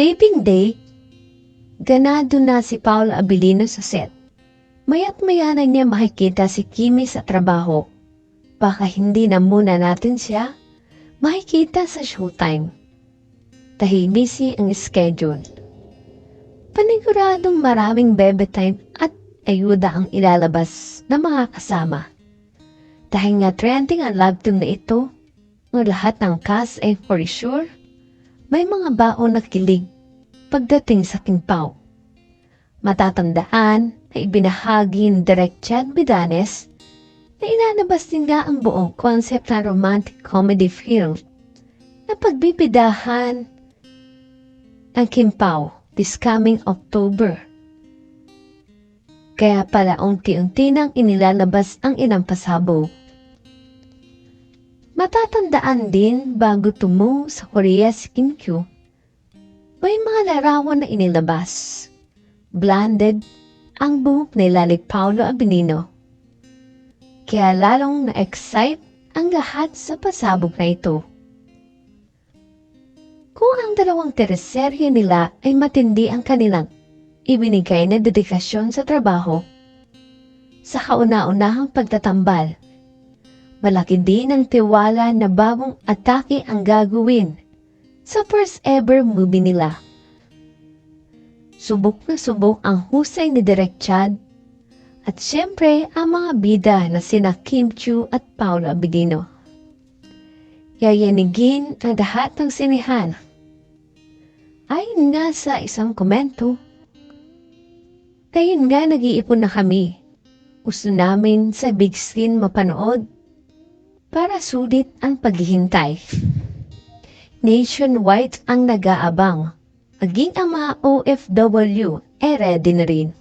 taping day, ganado na si Paul Abilino sa set. Mayat maya na niya makikita si Kimi sa trabaho. Baka hindi na muna natin siya makikita sa showtime. Busy ang schedule. Paniguradong maraming bebe time at ayuda ang ilalabas ng mga kasama. Dahil nga trending ang love team na ito, ang lahat ng cast ay for sure, may mga baon na kilig pagdating sa Kingpao. Matatandaan na ibinahagi ni Direk Chad Bidanes na inanabas din nga ang buong concept ng romantic comedy film na pagbibidahan ng Kimpao this coming October. Kaya pala unti-unti nang inilalabas ang inang pasabog. Matatandaan din bago tumungo sa Korea si Kim Kyu, may mga larawan na inilabas. Blended ang buhok ni Lali Paulo Abilino. Kaya lalong na-excite ang lahat sa pasabog na ito. Kung ang dalawang teleserye nila ay matindi ang kanilang ibinigay na dedikasyon sa trabaho, sa kauna-unahang pagtatambal, malaki din ang tiwala na bagong atake ang gagawin sa first ever movie nila. Subok na subok ang husay ni Direk Chad at syempre ang mga bida na sina Kim Chu at Paolo Abilino. Yayanigin ang lahat ng sinihan. Ayon nga sa isang komento, Kayon nga nag-iipon na kami. Gusto namin sa big screen mapanood para sulit ang paghihintay. Nationwide ang nag-aabang. Maging ang mga OFW, eh ready na rin.